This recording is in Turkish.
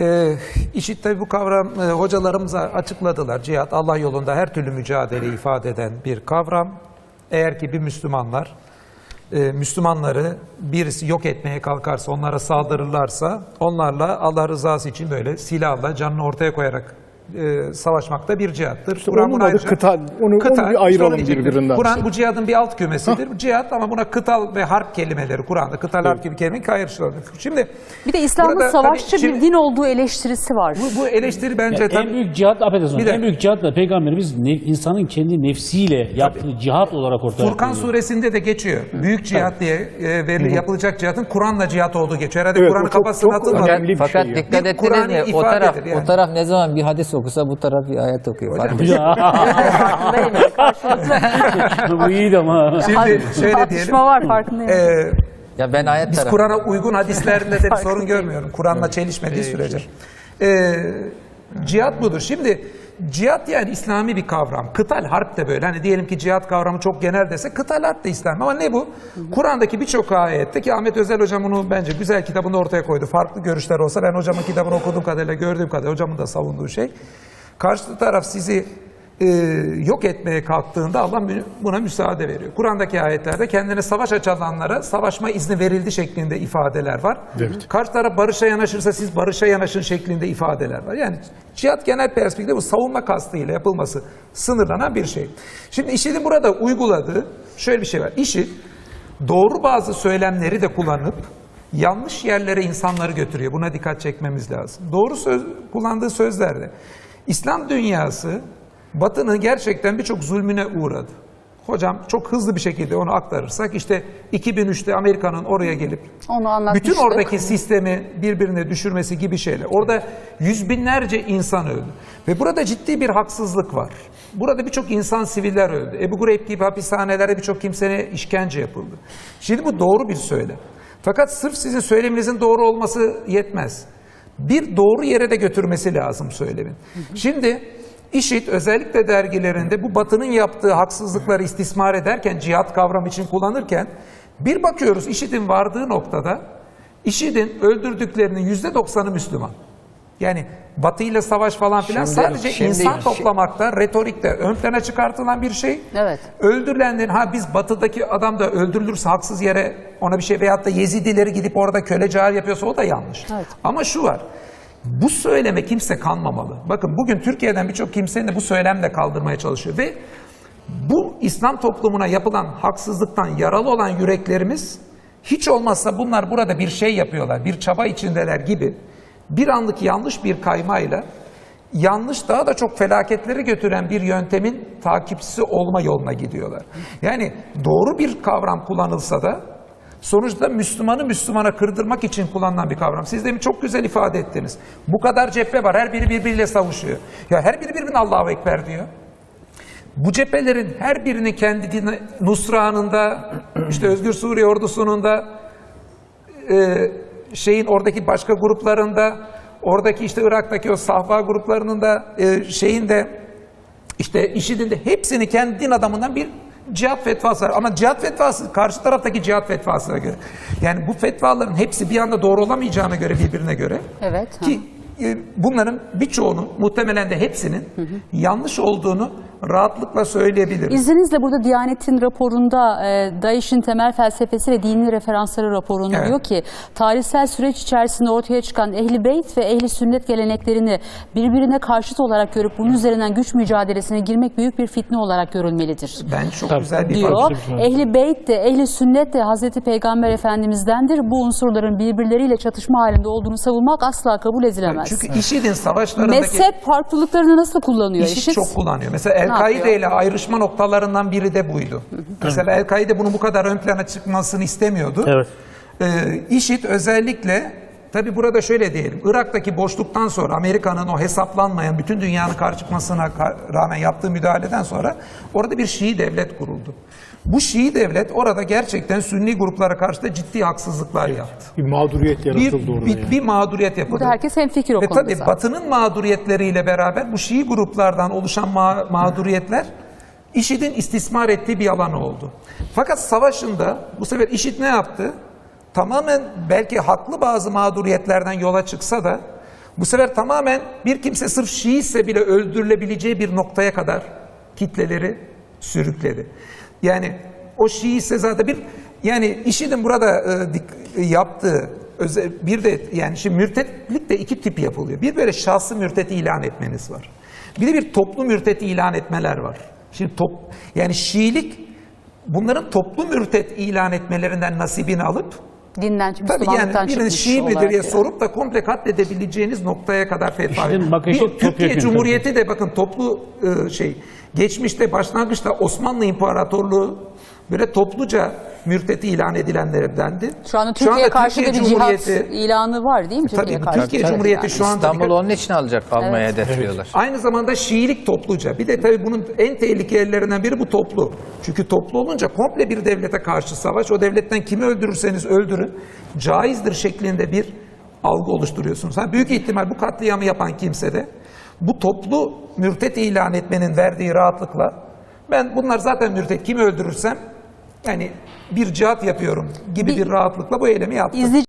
Ee, işit tabi bu kavram e, hocalarımız açıkladılar. Cihat Allah yolunda her türlü mücadele ifade eden bir kavram. Eğer ki bir Müslümanlar e, Müslümanları birisi yok etmeye kalkarsa, onlara saldırırlarsa onlarla Allah rızası için böyle silahla canını ortaya koyarak e, savaşmak da bir cihattır. onun bunu adı ayrıca- kıtal. Onu- Kıtal, onu bir ayıralım işte birbirinden. Kur'an bu cihadın bir alt kümesidir. Cihat ama buna kıtal ve harp kelimeleri Kur'an'da kıtal harp gibi kelimenin ayrıştırılır. Şimdi Bir de İslam'ın savaşçı tabii şimdi- bir din olduğu eleştirisi var. bu, bu eleştiri bence Yani en tabii büyük cihat, affedersin, en büyük cihat da Peygamberimiz ne- insanın kendi nefsiyle yaptığı cihat olarak ortaya Furkan koyuyor. suresinde de geçiyor. Büyük cihat diye e, verili, yapılacak cihatın Kur'an'la cihat olduğu geçiyor. Herhalde Evet, Kur'an'ın kafasına atılmadı. Fakat şey dikkat ettiniz mi? O taraf, o taraf ne zaman bir hadis okusa bu taraf bir ayet okuyor. Hocam, ediyor. Farkındayım yani, karşılıklı bu iyiydi ama. Şimdi şöyle diyelim. var farkındayım. E, Ya ben ayet Biz. Kur'an'a uygun hadislerinde de bir sorun görmüyorum. Kur'an'la çelişmediği sürece. Ee, cihat budur. Şimdi cihat yani İslami bir kavram. Kıtal harp de böyle. Hani diyelim ki cihat kavramı çok genel dese kıtal harp de İslami. Ama ne bu? Kur'an'daki birçok ayette ki Ahmet Özel hocam bunu bence güzel kitabında ortaya koydu. Farklı görüşler olsa ben hocamın kitabını okuduğum kadarıyla gördüğüm kadarıyla hocamın da savunduğu şey. Karşı taraf sizi e, yok etmeye kalktığında Allah buna müsaade veriyor. Kur'an'daki ayetlerde kendine savaş açılanlara savaşma izni verildi şeklinde ifadeler var. Evet. Karşı taraf barışa yanaşırsa siz barışa yanaşın şeklinde ifadeler var. Yani cihat genel perspektifte bu savunma kastıyla yapılması sınırlanan bir şey. Şimdi IŞİD'in burada uyguladığı şöyle bir şey var. IŞİD doğru bazı söylemleri de kullanıp yanlış yerlere insanları götürüyor. Buna dikkat çekmemiz lazım. Doğru söz, kullandığı sözlerde İslam dünyası Batı'nın gerçekten birçok zulmüne uğradı. Hocam çok hızlı bir şekilde onu aktarırsak işte 2003'te Amerika'nın oraya gelip Onu bütün oradaki sistemi birbirine düşürmesi gibi şeyler. Orada yüz binlerce insan öldü. Ve burada ciddi bir haksızlık var. Burada birçok insan siviller öldü. Ebu Gureyb gibi hapishanelerde birçok kimseye işkence yapıldı. Şimdi bu doğru bir söylem. Fakat sırf sizin söyleminizin doğru olması yetmez. Bir doğru yere de götürmesi lazım söylemin. Şimdi İŞİD özellikle dergilerinde bu batının yaptığı haksızlıkları istismar ederken, cihat kavramı için kullanırken bir bakıyoruz İŞİD'in vardığı noktada İŞİD'in öldürdüklerinin yüzde doksanı Müslüman. Yani Batı ile savaş falan filan Şimdi- sadece şimdi- insan toplamakta, retorikte ön plana çıkartılan bir şey. Evet. Öldürülenlerin ha biz batıdaki adam da öldürülürse haksız yere ona bir şey veyahut da Yezidileri gidip orada köle cahil yapıyorsa o da yanlış. Evet. Ama şu var. Bu söyleme kimse kanmamalı. Bakın bugün Türkiye'den birçok kimsenin de bu söylemle kaldırmaya çalışıyor ve bu İslam toplumuna yapılan haksızlıktan yaralı olan yüreklerimiz hiç olmazsa bunlar burada bir şey yapıyorlar, bir çaba içindeler gibi bir anlık yanlış bir kaymayla yanlış daha da çok felaketleri götüren bir yöntemin takipçisi olma yoluna gidiyorlar. Yani doğru bir kavram kullanılsa da sonuçta Müslümanı Müslümana kırdırmak için kullanılan bir kavram. Siz de çok güzel ifade ettiniz. Bu kadar cephe var. Her biri birbiriyle savaşıyor. Ya her biri birbirine Allahu Ekber diyor. Bu cephelerin her birinin kendi dini, Nusra'nında, işte Özgür Suriye ordusunun da, e, şeyin oradaki başka gruplarında, oradaki işte Irak'taki o sahva gruplarının da, e, şeyin de, işte IŞİD'in de hepsini kendi din adamından bir cihat fetvası var. Ama cihat fetvası karşı taraftaki cihat fetvasına göre. Yani bu fetvaların hepsi bir anda doğru olamayacağına göre birbirine göre. Evet, ha. Ki e, bunların birçoğunun muhtemelen de hepsinin yanlış olduğunu rahatlıkla söyleyebiliriz. İzninizle burada Diyanet'in raporunda e, DAEŞ'in temel felsefesi ve dini referansları raporunda Evet. diyor ki tarihsel süreç içerisinde ortaya çıkan ehli beyt ve ehli sünnet geleneklerini birbirine karşıt olarak görüp bunun üzerinden güç mücadelesine girmek büyük bir fitne olarak görülmelidir. Ben çok Tabii. güzel bir diyor. Ehli beyt de ehli sünnet de Hazreti Peygamber Efendimiz'dendir. Bu unsurların birbirleriyle çatışma halinde olduğunu savunmak asla kabul edilemez. Çünkü IŞİD'in savaşlarındaki Mezhep farklılıklarını nasıl kullanıyor? IŞİD IŞİD? çok kullanıyor. Mesela? El-Kaide ile ayrışma noktalarından biri de buydu. Mesela El-Kaide bunu bu kadar ön plana çıkmasını istemiyordu. Evet. Ee, IŞİD özellikle tabi burada şöyle diyelim. Irak'taki boşluktan sonra Amerika'nın o hesaplanmayan bütün dünyanın karşı çıkmasına rağmen yaptığı müdahaleden sonra orada bir Şii devlet kuruldu. Bu Şii devlet orada gerçekten Sünni gruplara karşı da ciddi haksızlıklar yaptı. Bir mağduriyet Bir, yaratıldı orada bir, yani. bir mağduriyet yapıldı. Burada herkes hemfikir o Ve konuda tabii zaten. Batı'nın mağduriyetleriyle beraber bu Şii gruplardan oluşan ma- mağduriyetler IŞİD'in istismar ettiği bir alan oldu. Fakat savaşında bu sefer IŞİD ne yaptı? Tamamen belki haklı bazı mağduriyetlerden yola çıksa da Bu sefer tamamen bir kimse sırf Şii ise bile öldürülebileceği bir noktaya kadar kitleleri sürükledi. Yani o Şii ise zaten bir yani IŞİD'in burada e, dik- yaptığı bir de yani şimdi mürtetlik de iki tip yapılıyor. Bir böyle şahsı mürtet ilan etmeniz var. Bir de bir toplu mürtet ilan etmeler var. Şimdi top yani Şiilik bunların toplu mürtet ilan etmelerinden nasibini alıp Dinden, Tabii Müslümanlıktan yani birinin Şii midir olarak diye sorup da komple katledebileceğiniz noktaya kadar fetva İşte Bir Türkiye Cumhuriyeti de bakın toplu e, şey geçmişte başlangıçta Osmanlı İmparatorluğu böyle topluca mürteti ilan edilenlerdendi. Şu anda Türkiye'ye karşı da bir cihat Cumhuriyeti ilanı var değil mi? Tabii, Türkiye'ye bu karşı Türkiye Cumhuriyeti yani. şu anda İstanbul'u onun için alacak, almaya hedefliyorlar. Aynı zamanda Şiilik topluca. Bir de tabii bunun en tehlikelilerinden biri bu toplu. Çünkü toplu olunca komple bir devlete karşı savaş. O devletten kimi öldürürseniz öldürün. Caizdir şeklinde bir algı oluşturuyorsunuz. Ha, büyük ihtimal bu katliamı yapan kimse de bu toplu mürtet ilan etmenin verdiği rahatlıkla ben bunlar zaten mürtet kimi öldürürsem yani bir cihat yapıyorum gibi Bir- bir rahatlıkla bu eylemi yaptı. İzleyici